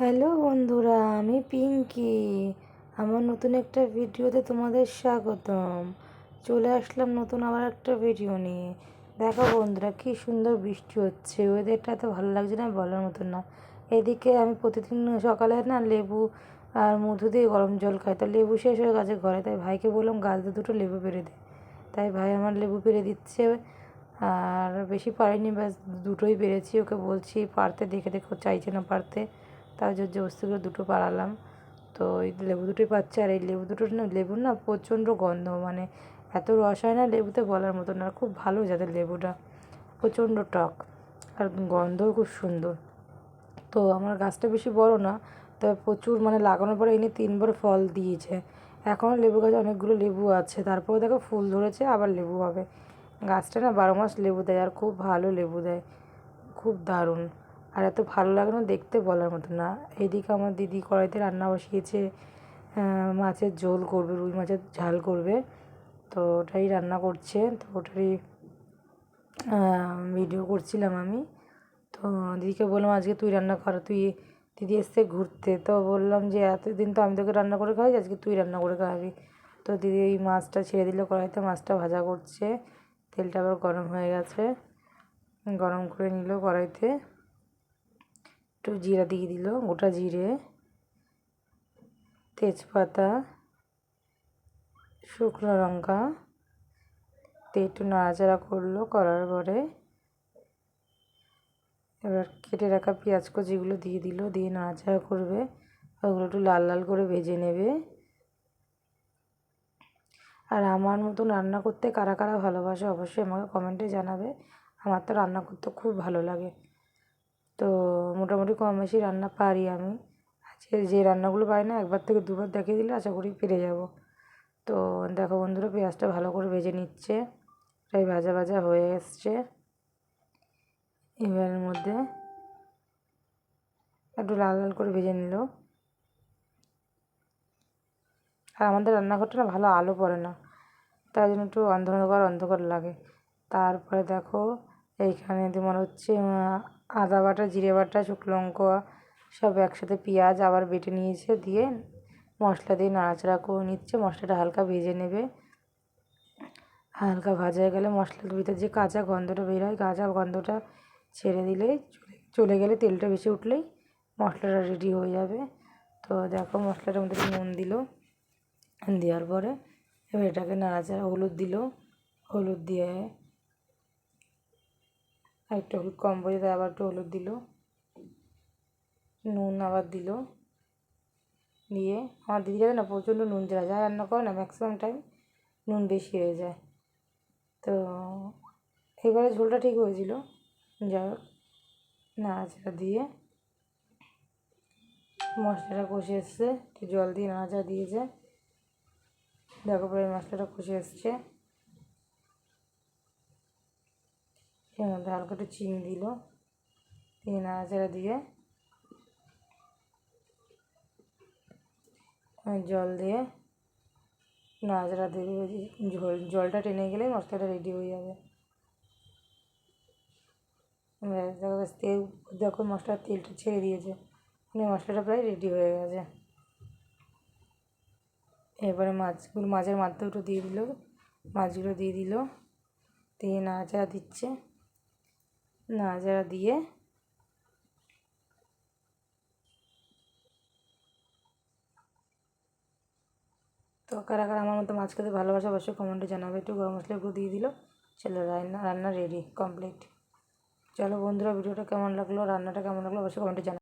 Hello বন্ধুরা, আমি পিঙ্কি। আমার নতুন একটা ভিডিওতে তোমাদের স্বাগতম। চলে আসলাম নতুন আবার একটা ভিডিও নিয়ে। দেখো বন্ধুরা, কি সুন্দর বৃষ্টি হচ্ছে। ওয়েদারটা এত ভালো লাগছে না বলার মতন না। এদিকে আমি প্রতিদিন সকালে না লেবু আর মধু দিয়ে গরম জল খাই। তা লেবু শেষ হয়ে গেছে ঘরে। তাই ভাইকে বললাম, গাছ দিয়ে দুটো লেবু পেরে দে। তাই ভাই আমার লেবু পেরে দিচ্ছে। আর বেশি পারিনি, ব্যাস দুটোই পেরেছি। ওকে বলছি, পারতে দেখে দেখে, চাইছে না পারতে? তাই জোর করে দুটো পাড়ালাম তো এই লেবু দুটোই পাচ্ছে, আর এই লেবু দুটোর না, লেবুর না প্রচণ্ড গন্ধ মানে এত রস হয় না লেবুতে বলার মতো না খুব ভালো যাদের লেবুটা, প্রচণ্ড টক, আর গন্ধও খুব সুন্দর। তো আমার গাছটা বেশি বড় না, তবে প্রচুর মানে লাগানোর পরে এনে তিনবার ফল দিয়েছে। এখনও লেবু গাছে অনেকগুলো লেবু আছে, তারপরে দেখো ফুল ধরেছে, আবার লেবু হবে। গাছটা না বারো মাস লেবু দেয়, আর খুব ভালো লেবু দেয়, খুব দারুণ। আর এত ভালো লাগে না দেখতে বলার মতো না। এদিকে আমার দিদি কড়াইতে রান্না বসিয়েছে মাছের ঝোল করবে, রুই মাছের ঝাল করবে। তো ওটাই রান্না করছে, তো ওটারই ভিডিও করছিলাম আমি। তো দিদিকে বললাম, আজকে তুই রান্না কর, তুই, দিদি এসছে ঘুরতে। তো বললাম যে, এতদিন তো আমি তোকে রান্না করে খাওয়াই আজকে তুই রান্না করে খাওয়াবি। তো দিদি এই মাছটা ছেড়ে দিল কড়াইতে, মাছটা ভাজা করছে। তেলটা আবার গরম হয়ে গেছে, গরম করে নিল কড়াইতে। একটু জিরা দিয়ে দিল, গোটা জিরে, তেজপাতা, শুকনো লঙ্কা, দিয়ে একটু নাড়াচাড়া করল করার পরে। এবার কেটে রাখা পেঁয়াজ কচিগুলো দিয়ে দিল, দিয়ে নাড়াচাড়া করবে, ওগুলো একটু লাল লাল করে ভেজে নেবে। আর আমার মতন রান্না করতে কারা কারা ভালোবাসে অবশ্যই আমাকে কমেন্টে জানাবে, আমার তো রান্না করতে খুব ভালো লাগে। তো মোটামুটি কম বেশি রান্না পারি আমি। আজকে যে রান্নাগুলো পারি না, একবার থেকে দুবার দেখিয়ে দিলে আশা করি পেরে যাব। তো দেখো বন্ধুরা, পেঁয়াজটা ভালো করে ভেজে নিচ্ছে। প্রায় ভাজা ভাজা হয়ে এসছে। এবারের মধ্যে একটু লাল লাল করে ভেজে নিল। আর আমাদের রান্নাঘরটা না ভালো আলো পড়ে না, তাই জন্য একটু অন্ধকার অন্ধকার লাগে। তারপরে দেখো, এইখানে মনে হচ্ছে আদা বাটা, জিরে বাটা, শুকনো লঙ্কা সব একসাথে পেঁয়াজ আবার বেটে নিয়েছে, দিয়ে মশলা দিয়ে নাড়াচাড়া করে নিচ্ছে। মশলাটা হালকা ভেজে নেবে। হালকা ভাজা হয়ে গেলে মশলার ভিতরে যে কাঁচা গন্ধটা বের হয়, কাঁচা গন্ধটা ছেড়ে দিলেই চলে গেলে তেলটা বেশি উঠলেই মশলাটা রেডি হয়ে যাবে। তো দেখো মশলাটার মধ্যে নুন দিল। দেওয়ার পরে এবার এটাকে নাড়াচাড়া হলুদ দিল। হলুদ দিয়ে আর একটু হলুদ কম পড়ে তাই আবার একটু হলুদ দিল। নুন আবার দিল। দিয়ে আমার দিদি যাবে না প্রচণ্ড নুন চড়া যা রান্না করে না ম্যাক্সিমাম টাইম নুন বেশি হয়ে যায়। তো এবারে ঝোলটা ঠিক হয়েছিল। যাই হোক, নাড়াচাড়া দিয়ে মশলাটা কষে এসছে। একটু জল দিয়ে নাড়াচাড়া দিয়েছে। দেখো প্রায় মশলাটা কষে এসছে। এর মধ্যে হালকা একটু চিনি দিল। দিয়ে নাড়াচাড়া দিয়ে জল দিয়ে নাড়াচাড়া দিয়ে জলটা টেনে গেলে মশলাটা রেডি হয়ে যাবে। বেশ তেল, দেখো মশলার তেলটা ছেড়ে দিয়েছে। মানে মশলাটা প্রায় রেডি হয়ে গেছে। এবারে মাছগুলো মাছের মাথা দুটো দিয়ে দিল। মাছগুলো দিয়ে দিল। দিয়ে নাড়াচাড়া দিচ্ছে। নাড়াচাড়া দিয়ে। তো কারা কারা আমার মতো মাছ খেতে ভালোবাসা, অবশ্যই কমেন্টে জানাবে। একটু গরম মশলা একটু দিয়ে দিল, চলো রান্না রান্না রেডি কমপ্লিট চলো বন্ধুরা, ভিডিওটা কেমন লাগল, রান্নাটা কেমন লাগল, অবশ্যই কমেন্টে জানাবে।